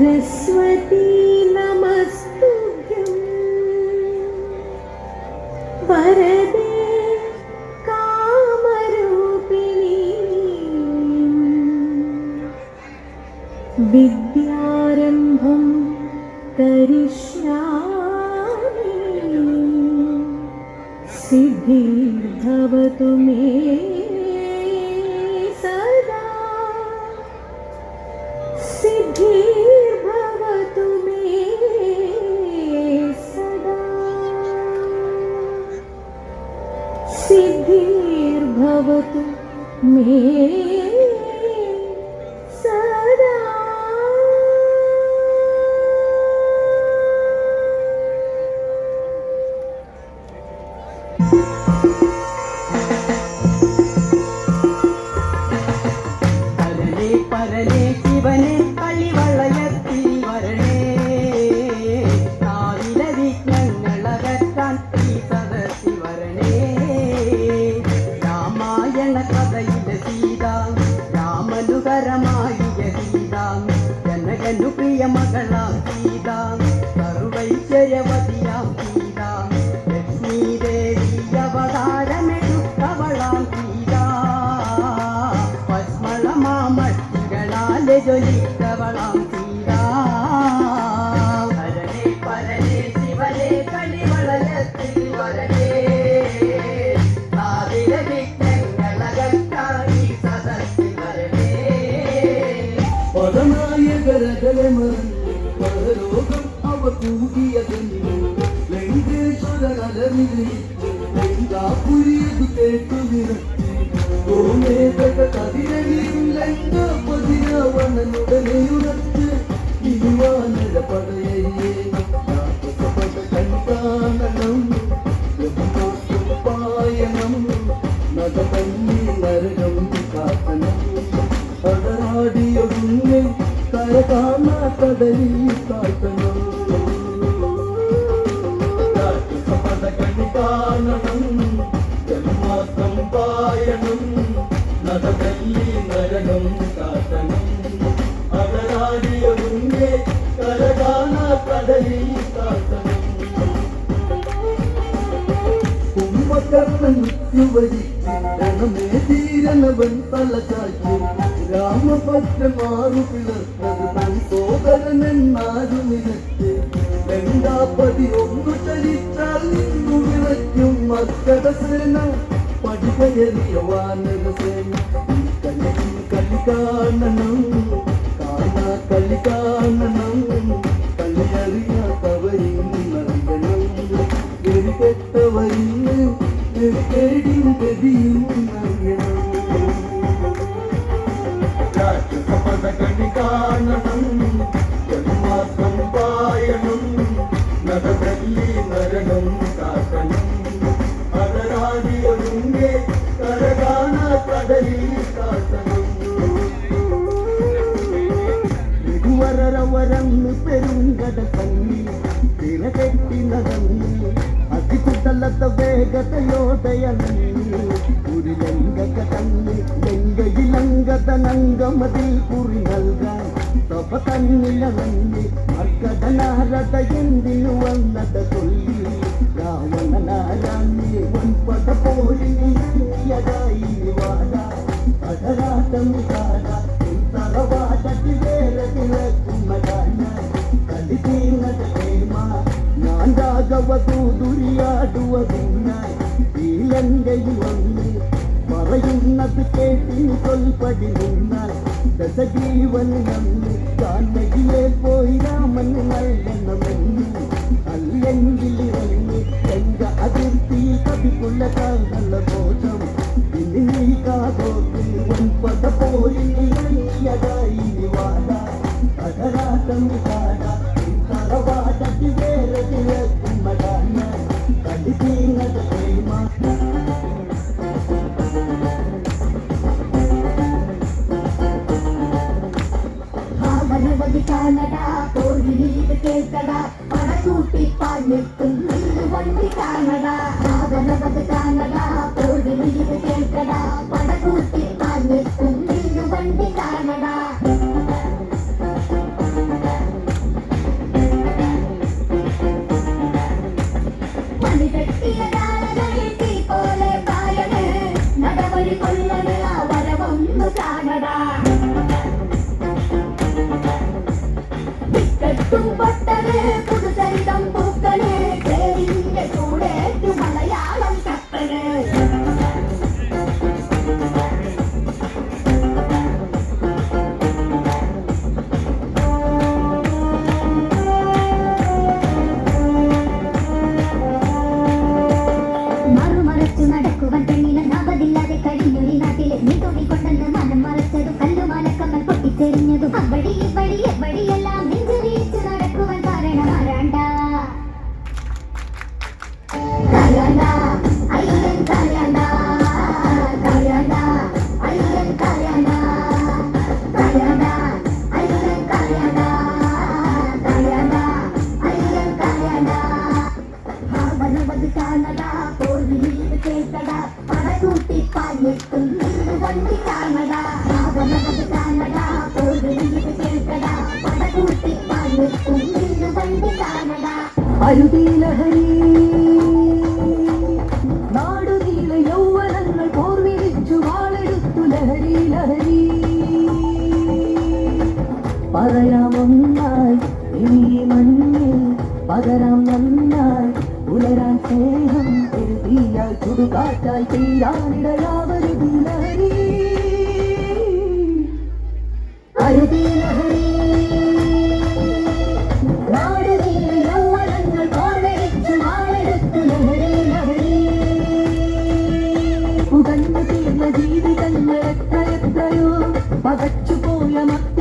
this സർവൈശ്വര്യവതിയാം തീരാ പരലേ പരലേ ശിവലേ കളിവളയത്തിൽ വരലേ നാവില വിഘ്നങ്ങളകറ്റായി പരലോകം അവ കൂടിയതെന്നു ലങ്കേശ്വരകലമിരിച്ചു ലങ്കാപുരിയതു കേട്ടു നിറച്ചു ഗോമേതക കതിരകിയും ലങ്കാപതിരാവണനുടനെയുണർത്ത് ഇരുവാനര പടയേ. രാക്ഷസപട കാത്തണം രാക്ഷസപട കണി കാണണം ജന്മാസം പായണം നഗതന്നി നരകം കാത്തണം കടലാടിയൊടുങ്ങി കരകാണ കടലിൽ കാത്തണം കുംഭകർണൻ തല ധീരനവൻ തലചാച്ചു രാമഭദ്രമാറു പിളർത്തത് തൻ സോദരനെന്നാരു നിലത്ത് ലങ്കാപതി ഒന്നു ചലിച്ചാൽ നിന്നു വിളയ്ക്കും മസ്കടസേന പടികയറിയ വാനരസേന ഈ കലിയിൽ കലി കാണണം കാണാ കലി കാണണം ഗതിയും അറിയണം കണി കാണണം ജന്മാസം പായണം നഗതല്ലി നരകം കാക്കണം അതരാടിയൊരുങ്ങെ കരകാണ കടലിൽ കാട്ടണം ഇതുവരവരന്ന് പെരുങ്കട തങ്ങി തിരകെട്ടി നടന്നു. അതികുട്ടലത്ത ಕುರಿಲಂಗಕ ತನ್ನಿ ಲಿಂಗದ ನಂಗಮದಿ ಕುರಿನಲ್ಗ ತಪ ತನ್ನಿಲ ನನ್ನಿ ಮಕ್ಕದ ನಾರದ ಎಂದಿಲು ಅನ್ನದ ಕೊಲ್ಲಿ ರಾವಣ ನಾರಾಣಿ ಒಂಪದ ಪೋಲಿ ನಿಯದ ಇವಾದ ಅದರಾಟ ಮುಖಾದ ಇಂತರವಾದ ತಿವೇರ ತಿಲ ಕುಮ್ಮದಾನ ಕಲಿತೀನದ ಪ್ರೇಮ ನಾಂದಾಗವದು ದುರಿಯಾಡುವುದು இலங்கையில் ஒன்று மறையுன்னது கேட்டு சொல்படி முன்னால் தசஜீவன் நம்பி காண்மையிலே போய் ராமன் நல்லெண்ணம் அல்லெங்கில் இறங்கி தோல்வி நீடு கேட்டடா பட கூட்டி பால் நிற்கும் நீடு வண்டி காணடா ஆதரவது காணடா தோல்வி நீடு கேட்டடா பட கூட்டி நிற்கும் நீடு வண்டி காணடா போல பாயனு நடவழி கொள்ளடா வரவொன்று காணடா. കാണടാ പോയി യൗവനങ്ങൾ പോർവിളിച്ചു വാളെടുത്തു ലഹരി ലഹരി പറയാമൊന്നായി ഇനി മണ്ണിൽ പകരാം നന്നായി உலரான் சேகம் தீயால் சுடுகாட்டாய் தீரானிடையாவது தீலஹரி அருதீலஹரி പകച്ചു പോയ മക്ക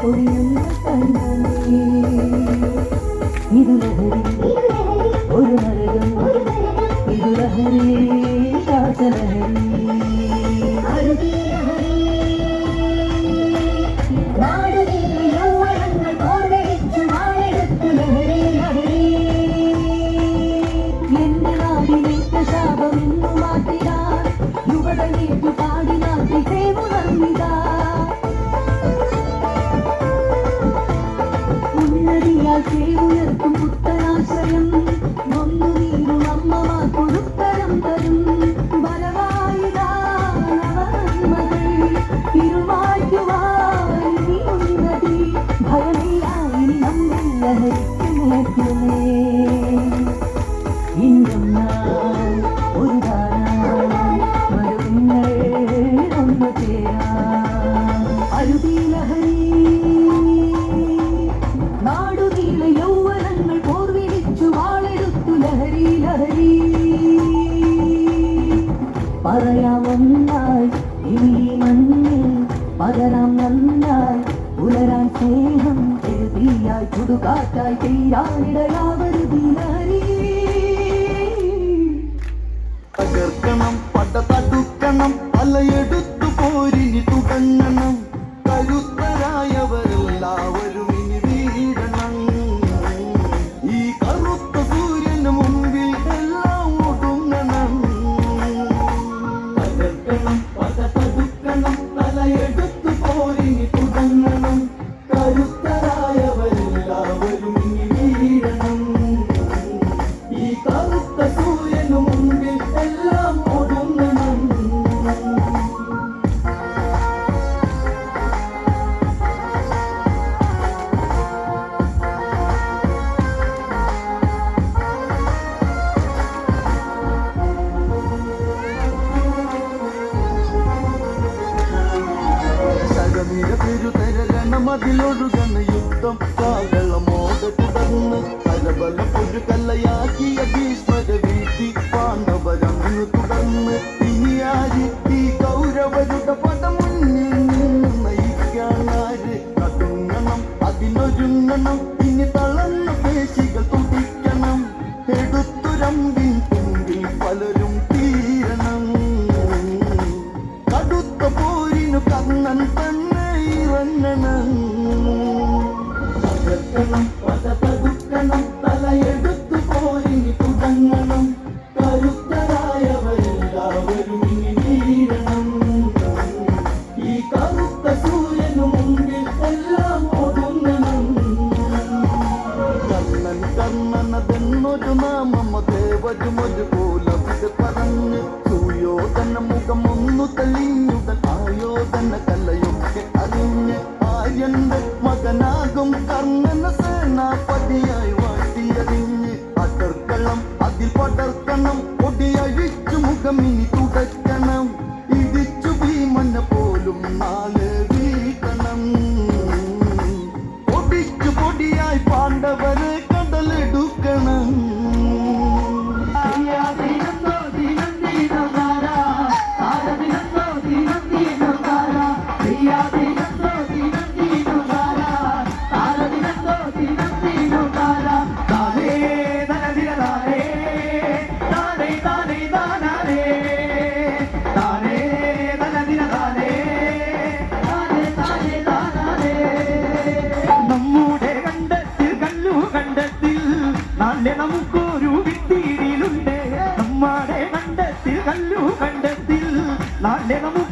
പൊഴിയുന്ന. തകർക്കണം പട തടുക്കണം തലയെടുത്തു പോരിനി തുടങ്ങണം. നിരതിരുതരണം അതിലൊഴുകണ യുദ്ധം കാകളമോട് തുടർന്ന് പലപല പുഴുകല്ലയാക്കിയ ഭീഷ്മര വീട്ടി പാണ്ഡവരന്ന് തുടർന്ന് ഇനിയാരി ഈ കൗരവരുടെ പദം മുന്നിൽ നിന്ന് നയിക്കാനാര് കടുങ്ങണം അതിനൊരുങ്ങണം ഇനി തളർന്ന പേശികൾ തുടിക്കണം. എടുത്തുരമ്പിൻ കൈതന്മനതെന്നൊരു നാമമതേവരു ഒരു പോലവിടെ പറഞ്ഞ് സുയോധന മുഖമൊന്നു തെളിഞ്ഞുടൻ ആയോധന കലയൊക്കെ അറിഞ്ഞ് ആര്യന്റെ മകനാകും കർണന സേനാപതിയായി വാട്ടിയറിഞ്ഞ് അതിൽ പടർക്കണം പൊടിയഴിച്ചു മുഖമിനി Never move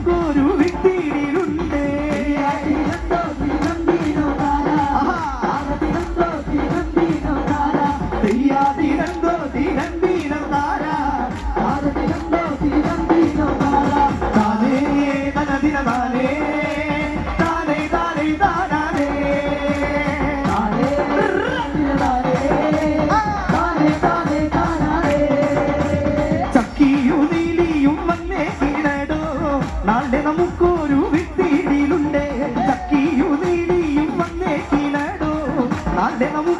nós derrama o